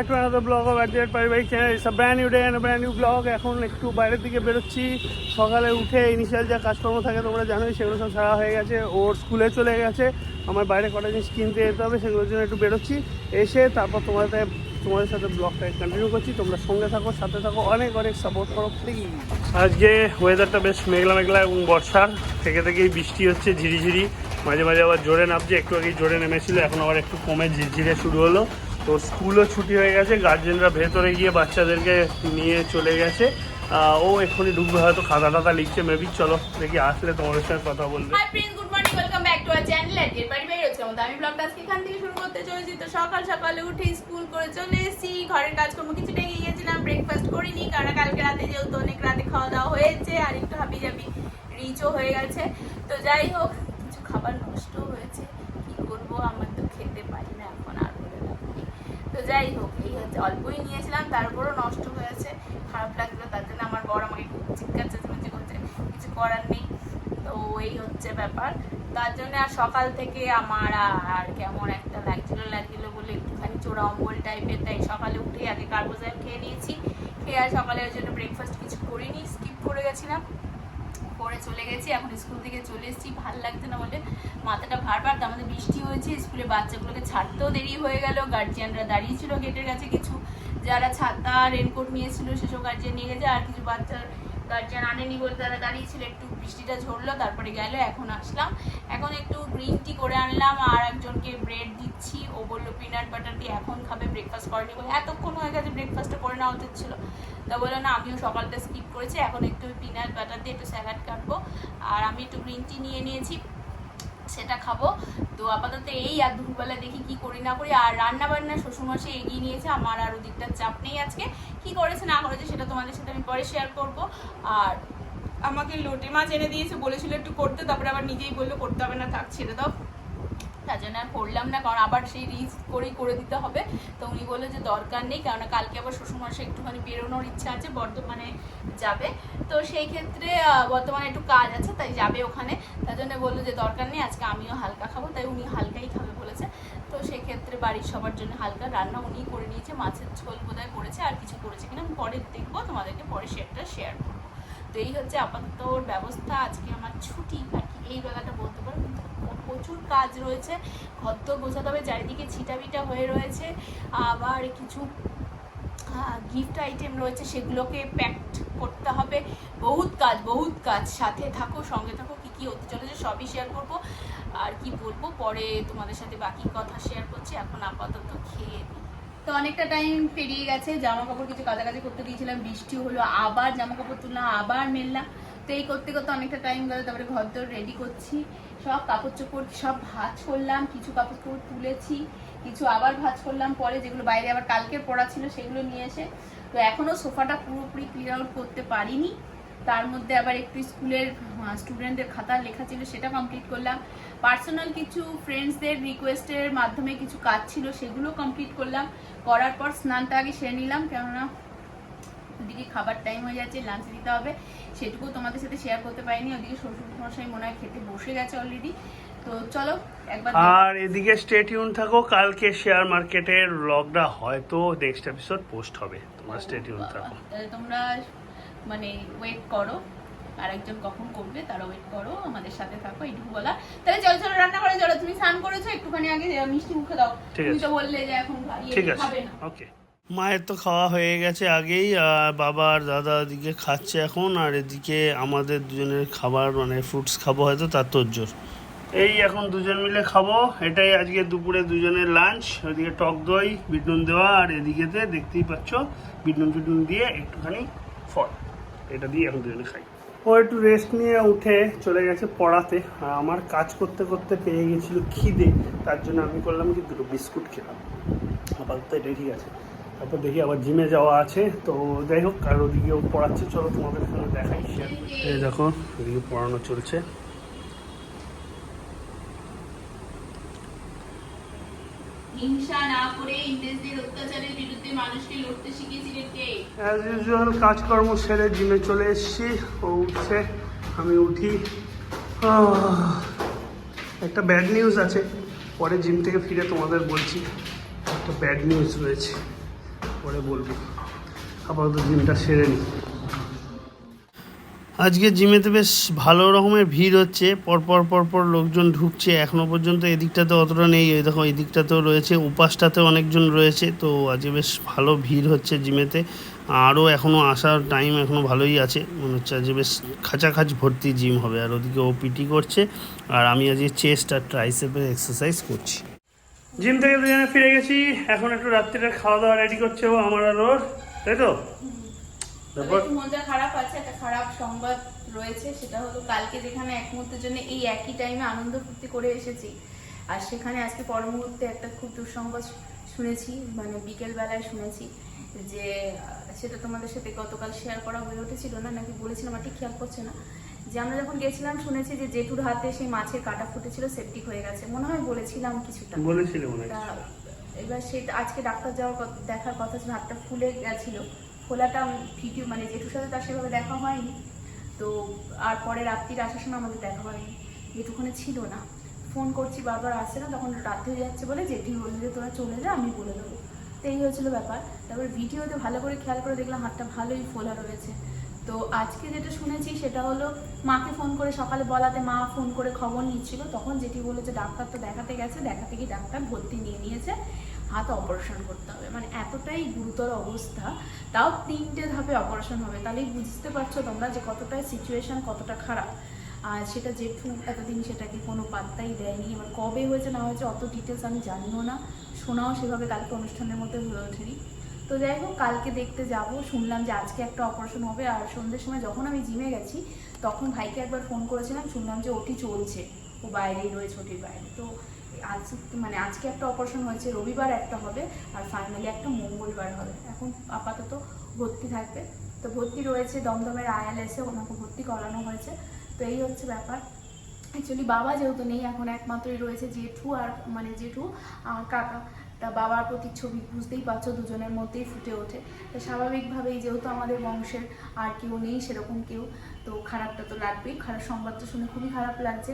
Back to another blog of at that পারিবারিক channel it's a brand new day and brand new blog এখন একটু বাইরের দিকে বেরোচ্ছি। সকালে উঠে ইনিশিয়াল যা কাজকর্ম থাকে তোমরা জানোই, সেগুলো সব ছাড়া হয়ে গেছে। ওর স্কুলে চলে গেছে। আমার বাইরে কটা জিনিস কিনতে যেতে হবে, সেগুলোর জন্য একটু বেরোচ্ছি। এসে তারপর তোমাদের তোমাদের সাথে ব্লগটা কন্টিনিউ করছি। তোমরা সঙ্গে থাকো, সাথে থাকো। অনেক অনেক সাপোর্ট করো প্লিজ আজকে ওয়েদারটা বেশ মেঘলা মেঘলা এবং বর্ষার। থেকে থেকেই বৃষ্টি হচ্ছে, ঝিরিঝিরি। মাঝে মাঝে আবার জোরে নামছে। একটু আগে জোরে নেমেছিল, এখন আবার একটু কমে ঝিরঝিরে শুরু হলো। তো স্কুলও ছুটি হয়ে গেছে গার্জেনরা ভেতরে গিয়ে বাচ্চাদেরকে নিয়ে চলে গেছে। ও এক্ষুনি ঢুকবে, হয়তো খাতা টাতা লিখছে মেবি চলো দেখি, আসলে তোমাদের সঙ্গে কথা বলবে। হাই গুড ব্যাক আমি এখান থেকে শুরু করতে চলেছি। তো সকাল সকালে স্কুল করে চলে এসেছি, ঘরের কাজকর্ম ব্রেকফাস্ট করিনি কালকে রাতে যেহেতু অনেক রাতে খাওয়া দাওয়া হয়েছে হাবি জাবি রিচও হয়ে গেছে। তো যাই হোক, কিছু খাবার নষ্ট হয়েছে, কি করব? আমার তো খেতে পারি না এখন আর বলে লাভ নেই। তো যাই হোক, এই হচ্ছে অল্পই নিয়েছিলাম, তারপরও নষ্ট হয়েছে, খারাপ লাগল, তার জন্য আমার বড় আমাকে চিৎকার চেঁচামেচি করছে, কিছু করার নেই। তো এই হচ্ছে ব্যাপার। তার জন্য আর সকাল থেকে আমার আর কেমন একটা লাগছিল লাগছিল বলে একটুখানি চোরা অম্বল টাইপের তাই সকালে উঠে আগে কার্বোজাইম খেয়ে নিয়েছি। খেয়ে আর সকালের জন্য ব্রেকফাস্ট কিছু করিনি স্কিপ করে গেছিলাম। পরে চলে গেছি, এখন স্কুল থেকে চলে এসেছি। ভালো লাগছে না বলে মাথাটা ভারবার, তো আমাদের বৃষ্টি হয়েছে, স্কুলে বাচ্চাগুলোকে ছাড়তেও দেরি হয়ে গেল। গার্জিয়ানরা দাঁড়িয়েছিল গেটের কাছে কিছু। যারা ছাতা রেনকোট নিয়েছিল, সেসব গার্জিয়ান নিয়ে গেছে, আর কিছু বাচ্চার গার্জিয়ান আনেনি বলে তারা দাঁড়িয়েছিল, একটু বৃষ্টিটা ঝরলো, তারপরে গেল, এখন আসলাম। এখন একটু গ্রিন টি করে আনলাম, আর একজনকে ব্রেড দিচ্ছি। ও বলল পিনাট বাটার দিয়ে এখন খাবে ব্রেকফাস্ট করেনি বলে। এতক্ষণ হয়ে গেছে ব্রেকফাস্টটা করে নেওয়া উচিত ছিল। তা বলল, না, আমিও সকালটা স্কিপ করেছি, এখন একটু পিনাট বাটার দিয়ে একটু স্যালাড কাটবো। আর আমি একটু গ্রিন টি নিয়ে নিয়েছি। সেটা খাব। তো আপাতত এই আর দুপুরবেলা দেখি কি করি না করি। আর রান্না বান্না শ্বশুরমশাই এগিয়ে নিয়েছে। আমার আর ওদিকটার চাপ নেই আজকে। কি করেছে না করেছে সেটা তোমাদের সাথে আমি পরে শেয়ার করব। আর আমাকে লোটে মাছ এনে দিয়েছে, বলেছিল একটু করতে, তারপরে আবার নিজেই বলল, করতে হবে না, থাক, ছেড়ে দাও। তার জন্য আর করলাম না, কারণ আবার সেই রিস্ক করেই করে দিতে হবে। তো উনি বলল যে দরকার নেই কারণ কালকে আবার শ্বশুরমশাই একটুখানি বেরোনোর ইচ্ছা আছে, বর্ধমানে যাবে। তো সেই ক্ষেত্রে বর্তমানে একটু কাজ আছে, তাই যাবে ওখানে। তার জন্য বলল যে দরকার নেই, আজকে আমিও হালকা খাব, তাই উনি হালকাই খাবে বলেছে। তো সেই ক্ষেত্রে বাড়ির সবার জন্য হালকা রান্না উনিই করে নিয়েছে, মাছের ঝোল বোধহয় করেছে, আর কিছু করেছে কিনা আমি পরে দেখব, তোমাদেরকে পরে শেয়ারটা শেয়ার করব। তো এই হচ্ছে আপাতত ব্যবস্থা, আজকে আমার ছুটি, আর কি, এই বেলাটা বলতে পারো প্রচুর কাজ রয়েছে ঘর তো গোছাতে হবে চারিদিকে ছিটাবিটা হয়ে রয়েছে। আবার কিছু গিফট আইটেম রয়েছে, সেগুলোকে প্যাকড করতে হবে। বহুত কাজ বহুত কাজ। সাথে থাকো, সঙ্গে থাকো, কী কী হতে চলেছে সবই শেয়ার করব। আর কি বলব, পরে তোমাদের সাথে বাকি কথা শেয়ার করছি। এখন আপাতত খেয়ে তো অনেকটা টাইম পেরিয়ে গেছে জামা কাপড় কিছু কাছাকাছি করতে দিয়েছিলাম বৃষ্টি হলো, আবার জামা কাপড় তুললাম, আবার মেললাম। তো করতে করতে অনেকটা টাইম গেল, তারপরে ঘর দর রেডি করছি। সব কাপড় চোপড় সব ভাঁজ করলাম, কিছু কাপড় চোপড় তুলেছি, কিছু আবার ভাঁজ করলাম, পরে যেগুলো বাইরে আবার কালকের পড়া ছিল সেগুলো নিয়ে এসে, তো এখনও সোফাটা পুরোপুরি ক্লিয়ার আউট করতে পারিনি। তার মধ্যে আবার একটু স্কুলের স্টুডেন্টদের খাতা লেখা ছিল, সেটা কমপ্লিট করলাম। পার্সোনাল কিছু ফ্রেন্ডসদের রিকোয়েস্টের মাধ্যমে কিছু কাজ ছিল, সেগুলো কমপ্লিট করলাম। করার পর স্নানটা আগে সেরে নিলাম, কেননা ওদিকে খাবার টাইম হয়ে যাচ্ছে লাঞ্চ দিতে হবে। সেটুকু তোমাদের সাথে শেয়ার করতে পারিনি। ওদিকে শ্বশুর মশাই মনে হয় খেতে বসে গেছে অলরেডি তো চলো একবার আর এদিকে স্টেট ইউন থাকো কালকে শেয়ার মার্কেটের ব্লগটা হয়তো নেক্সট এপিসোড পোস্ট হবে। তোমরা স্টেট ইউন থাকো। তোমরা মানে ওয়েট করো। আরেকজন কখন করবে তারা ওয়েট করো আমাদের সাথে থাকো এইটুকু বলা। তাহলে চলো চলো রান্না করে চলো তুমি স্নান করেছ একটুখানি আগে মিষ্টি মুখে দাও। তুমি। তো বললে যে এখন ঠিক আছে। খাবে না। ওকে মায়ের তো খাওয়া হয়ে গেছে আগেই, আর বাবা আর দাদা এদিকে খাচ্ছে এখন, আর এদিকে আমাদের দুজনের খাবার মানে ফ্রুটস খাব হয়তো, তার তোরজোর। এই এখন দুজন মিলে খাব, এটাই আজকে দুপুরে দুজনের লাঞ্চ ওইদিকে টক দই, বিট নুন দেওয়া, আর এদিকেতে দেখতেই পাচ্ছ, বিট নুন ফিট নুন দিয়ে একটুখানি ফল। এটা দিয়ে এখন দুজনে খাই। ও একটু রেস্ট নিয়ে উঠে চলে গেছে পড়াতে, আর আমার কাজ করতে করতে পেয়ে গেছিল খিদে, তার জন্য আমি করলাম কি দুটো বিস্কুট খেলাম। আপাতত এটাই ঠিক আছে। তারপর দেখি আবার জিমে যাওয়া আছে। তো যাই হোক আর ওদিকেও পড়াচ্ছে। চলো তোমাদের সঙ্গে দেখাই শেয়ার এই দেখো ওদিকে পড়ানো চলছে। হিংসা না করে ইংরেজদের অত্যাচারের বিরুদ্ধে মানুষকে লড়তে শিখিয়েছিলেন কে? অ্যাজ ইউজুয়াল কাজকর্ম সেরে জিমে চলে এসেছি। ও উঠছে আমি উঠি। একটা ব্যাড নিউজ আছে। পরে জিম থেকে ফিরে তোমাদের বলছি। একটা ব্যাড নিউজ রয়েছে। পরে বলব। আপাতত জিমটা সেরে নিই আজকে জিমেতে বেশ ভালো রকমের ভিড় হচ্ছে। পরপর পরপর লোকজন ঢুকছে। এখনও পর্যন্ত এদিকটাতে অতটা নেই। এই দেখো এই দিকটাতেও রয়েছে। উপাসটাতেও অনেকজন রয়েছে। তো আজকে বেশ ভালো ভিড় হচ্ছে জিমেতে। আরও এখনও আসার টাইম এখনও ভালোই আছে। মনে হচ্ছে আজকে বেশ খাঁচাখাচ ভর্তি জিম হবে। আর ওদিকে ও পিটি করছে। আর আমি আজকে চেস্ট আর ট্রাইসেপের এক্সারসাইজ করছি। জিম থেকে দুজনে ফিরে গেছি। এখন একটু রাত্রিটা খাওয়া দাওয়া রেডি করছে ও, আমার আর ওর। তাই তো? তারপর? মনটা খারাপ আছে, একটা খারাপ সংবাদ রয়েছে, সেটা হলো কালকে যেখানে এক মুহূর্তের জন্য এই একই টাইমে আনন্দ ফুর্তি করে এসেছি। আর সেখানে আজকে পর মুহূর্তে একটা খুব দুঃসংবাদ শুনেছি মানে বিকেল বেলায় শুনেছি যে, সেটা তোমাদের সাথে গতকাল শেয়ার করা হয়ে উঠেছিল না, নাকি বলেছিলাম, আর ঠিক খেয়াল করছে না। যে আমরা যখন গেছিলাম শুনেছি যে জেঠুর হাতে সেই মাছের কাটা ফুটেছিল সেপটিক হয়ে গেছে। মনে হয় বলেছিলাম কিছুটা। বলেছিলে মনে এবার সেটা আজকে ডাক্তার যাওয়ার দেখার কথা ছিল হাতটা ফুলে গেছিল। ফোলাটা ভিডিও মানে জেঠুর সাথে তার সেভাবে দেখা হয়নি। তো আর পরে রাত্রির আসার সময় আমাদের দেখা হয়নি। জেঠুখানে ছিল না। ফোন করছি বারবার আসছে না তখন রাত হয়ে যাচ্ছে বলে জেঠি বলল যে তোরা চলে যা আমি বলে দেবো। তো এই হয়েছিল ব্যাপার। তারপর ভিডিওতে ভালো করে খেয়াল করে দেখলাম হাতটা ভালোই ফোলা রয়েছে। তো আজকে যেটা শুনেছি সেটা হলো মাকে ফোন করে সকালে বলাতে মা ফোন করে খবর নিচ্ছিল। তখন যেটি বলে যে, ডাক্তার তো দেখাতে গেছে, দেখাতে গিয়ে ডাক্তার ভর্তি নিয়ে নিয়েছে। হাত অপারেশন করতে হবে। মানে এতটাই গুরুতর অবস্থা। তাও তিনটে ধাপে অপারেশন হবে। তাহলেই বুঝতে পারছ তোমরা যে কতটা সিচুয়েশন কতটা খারাপ। আর সেটা জেঠু এতদিন সেটাকে কোনো পাত্তাই দেয়নি। এবার কবে হয়েছে না হয়েছে অত ডিটেলস আমি জানিও না। শোনাও সেভাবে কালকে অনুষ্ঠানের মধ্যে হয়ে ওঠেনি। তো যাই হোক, কালকে দেখতে যাব। শুনলাম যে আজকে একটা অপারেশন হবে, আর সন্ধ্যের সময় যখন আমি জিমে গেছি, তখন ভাইকে একবার ফোন করেছিলাম, শুনলাম যে ওটি চলছে। ও বাইরেই রয়েছে ওটির বাইরে। তো আজ মানে আজকে একটা অপারেশন হয়েছে, রবিবার একটা হবে, আর ফাইনালি একটা মঙ্গলবার হবে। এখন আপাতত ভর্তি থাকবে। তো ভর্তি রয়েছে, দমদমের আয়ালেসে ওনাকে ভর্তি করানো হয়েছে। তো এই হচ্ছে ব্যাপার। অ্যাকচুয়ালি বাবা যেহেতু নেই, এখন একমাত্রই রয়েছে জেঠু আর মানে জেঠু আর কাকা। তা বাবার প্রতিচ্ছবি বুঝতেই পারছ, দুজনের মধ্যেই ফুটে ওঠে। তো স্বাভাবিকভাবেই যেহেতু আমাদের বংশের আর কেউ নেই, সেরকম কেউ, তো খারাপটা তো লাগবেই। খারাপ সংবাদটা শুনে খুবই খারাপ লাগছে।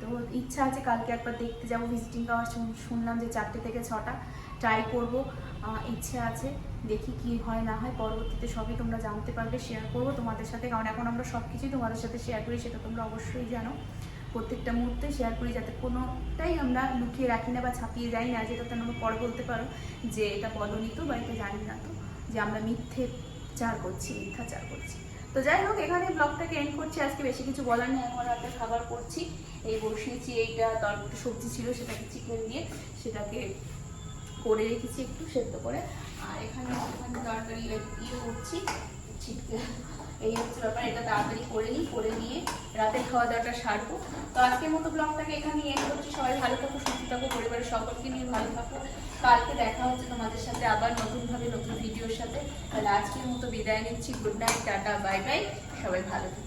তো ইচ্ছা আছে কালকে একবার দেখতে যাব ভিজিটিং পাওয়ার শুনলাম যে চারটে থেকে ছটা। ট্রাই করব ইচ্ছে আছে, দেখি কি হয় না হয়। পরবর্তীতে সবই তোমরা জানতে পারবে শেয়ার করব তোমাদের সাথে। কারণ এখন আমরা সব কিছুই তোমাদের সাথে শেয়ার করি, সেটা তোমরা অবশ্যই জানো। প্রত্যেকটা মুহূর্তে শেয়ার করি যাতে কোনোটাই আমরা লুকিয়ে রাখি না বা ছাপিয়ে যাই না, যেটাতে আমরা পরে বলতে পারো যে এটা বলনি তো বা এটা জানি না তো, যে আমরা মিথ্যে চার করছি মিথ্যাচার করছি। তো যাই হোক, এখানে ব্লগটাকে এন্ড করছি। আজকে বেশি কিছু বলার নেই, এখন রাতে খাবার করছি। এই বসিয়েছি এইটা তার একটু সবজি ছিল, সেটাকে চিকেন দিয়ে সেটাকে করে রেখেছি একটু সেদ্ধ করে। আর এখানে তরকারি ইয়ে করছি চিকেন এই হচ্ছে ব্যাপার, এটা তাড়াতাড়ি করে নিই, করে নিয়ে রাতের খাওয়া দাওয়াটা সারবো। তো আজকের মতো ব্লগটাকে এখানে এন্ড করছি। সবাই ভালো থাকো, সুস্থ থাকো, পরিবারের সকলকে নিয়ে ভালো থাকো। কালকে দেখা হচ্ছে তোমাদের সাথে আবার নতুনভাবে, নতুন ভিডিওর সাথে। তাহলে আজকের মতো বিদায় নিচ্ছি। Good night tata bye bye সবাই ভালো থাকো।